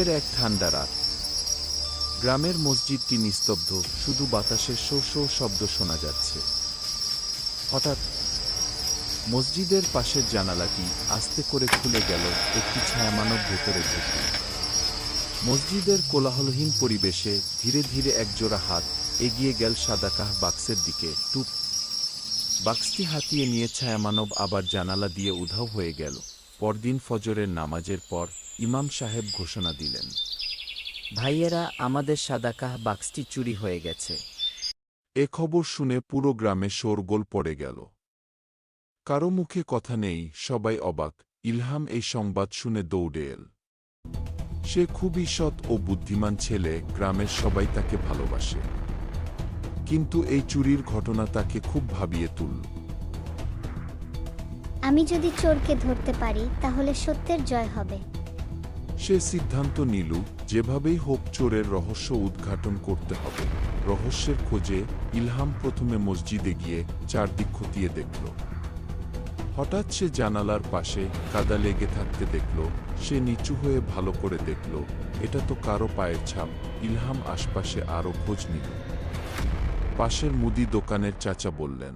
এর এক ঠান্ডা রাত। গ্রামের মসজিদটি নিস্তব্ধ শুধু বাতাসের শো শো শব্দ শোনা যাচ্ছে। হঠাৎ মসজিদের পাশের জানালাটি আস্তে করে খুলে গেল একটি ছায়ামানব ভেতরে ঢুকল মসজিদের কোলাহলহীন পরিবেশে ধীরে ধীরে একজোড়া হাত এগিয়ে গেল সাদাকাহ বাক্সের দিকে। টুপ। বাক্সটি হাতিয়ে নিয়ে ছায়ামানব আবার জানালা দিয়ে উধাও হয়ে গেল। পরদিন ফজরের নামাজের পর ইমাম সাহেব ঘোষণা দিলেন, ভাইয়েরা, আমাদের সাদাকাহ বাক্সটি চুরি হয়ে গেছে। এ খবর শুনে পুরো গ্রামে শোরগোল পড়ে গেল। কারও মুখে কথা নেই, সবাই অবাক। ইলহাম এই সংবাদ শুনে দৌড়ে এল। সে খুবই সৎ ও বুদ্ধিমান ছেলে, গ্রামের সবাই তাকে ভালোবাসে। কিন্তু এই চুরির ঘটনা তাকে খুব ভাবিয়ে তুলল। আমি যদি চোরকে ধরতে পারি, তাহলে সত্যের জয় হবে। সে সিদ্ধান্ত নিল, যেভাবেই হোক চোরের রহস্য উদ্ঘাটন করতে হবে। রহস্যের খোঁজে ইলহাম প্রথমে মসজিদে গিয়ে চারদিক খতিয়ে দেখল। হঠাৎ সে জানালার পাশে কাদা লেগে থাকতে দেখল, সে নিচু হয়ে ভালো করে দেখল, এটা তো কারও পায়ের ছাপ, ইলহাম আশপাশে আরও খোঁজ নিল। পাশের মুদি দোকানের চাচা বললেন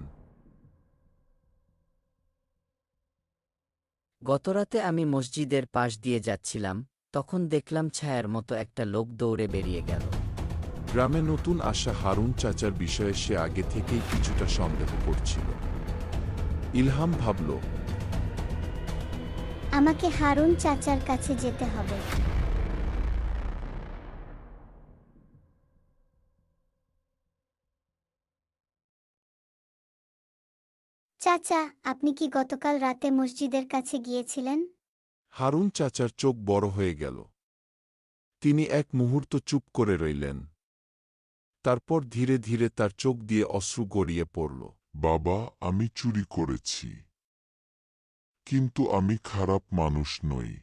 গতরাতে আমি মসজিদের পাশ দিয়ে যাচ্ছিলাম তখন দেখলাম ছায়ার মতো একটা লোক দৌড়ে বেরিয়ে গেল। গ্রামে নতুন আসা হারুন চাচার বিষয়ে সে আগে থেকেই কিছুটা সন্দেহ করছিল। ইলহাম ভাবল আমাকে হারুন চাচার কাছে যেতে হবে। চাচা আপনি কি গতকাল রাতে মসজিদের কাছে গিয়েছিলেন? হারুন চাচার চোখ বড় হয়ে গেল। তিনি এক মুহূর্ত চুপ করে রইলেন। তারপর ধীরে ধীরে তার চোখ দিয়ে অশ্রু গড়িয়ে পড়ল। বাবা আমি চুরি করেছি। কিন্তু আমি খারাপ মানুষ নই।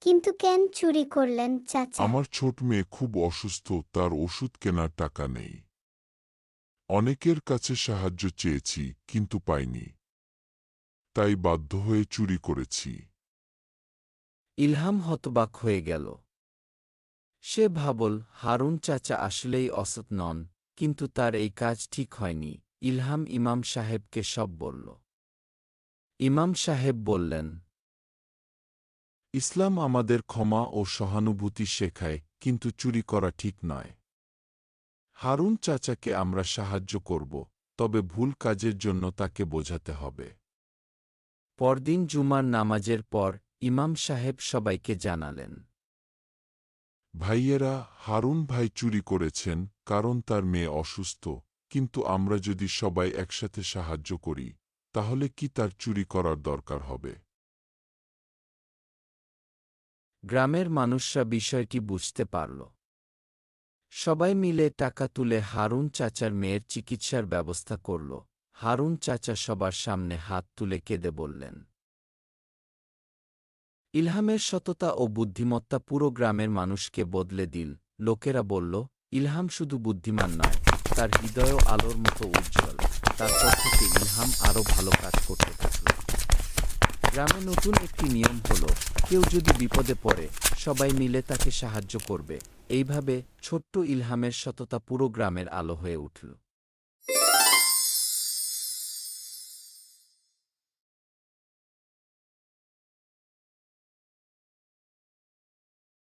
কিন্তু কেন চুরি করলেন চাচা? আমার ছোট মেয়ে খুব অসুস্থ তার ওষুধ কেনার টাকা নেই। অনেকের কাছে সাহায্য চেয়েছি কিন্তু পাইনি। তাই বাধ্য হয়ে চুরি করেছি। ইলহাম হতবাক হয়ে গেল। সে ভাবল হারুন চাচা আসলেই অসৎ নন কিন্তু তার এই কাজ ঠিক হয়নি। ইলহাম ইমাম সাহেবকে সব বলল। ইমাম সাহেব বললেন ইসলাম আমাদের ক্ষমা ও সহানুভূতি শেখায় কিন্তু চুরি করা ঠিক নয়। হারুন চাচাকে আমরা সাহায্য করব তবে ভুল কাজের জন্য তাকে বোঝাতে হবে। পরদিন জুমার নামাজের পর ইমাম সাহেব সবাইকে জানালেন ভাইয়েরা হারুন ভাই চুরি করেছেন কারণ তার মেয়ে অসুস্থ কিন্তু আমরা যদি সবাই একসাথে সাহায্য করি তাহলে কি তার চুরি করার দরকার হবে? গ্রামের মানুষরা বিষয়টি বুঝতে পারল। সবাই মিলে টাকা তুলে হারুন চাচার মেয়ের চিকিৎসার ব্যবস্থা করল। হারুন চাচা সবার সামনে হাত তুলে কেঁদে বললেন, ইলহামের সততা ও বুদ্ধিমত্তা পুরো গ্রামের মানুষকে বদলে দিল লোকেরা বলল, ইলহাম শুধু বুদ্ধিমান নয়, তার হৃদয়ও আলোর মতো উজ্জ্বল। তারপর থেকে ইলহাম আরও ভালো কাজ করতে থাকল। গ্রামে নতুন একটি নিয়ম হল, কেউ যদি বিপদে পড়ে, সবাই মিলে তাকে সাহায্য করবে। এইভাবে ছোট্ট ইলহামের সততা পুরো গ্রামের আলো হয়ে উঠল।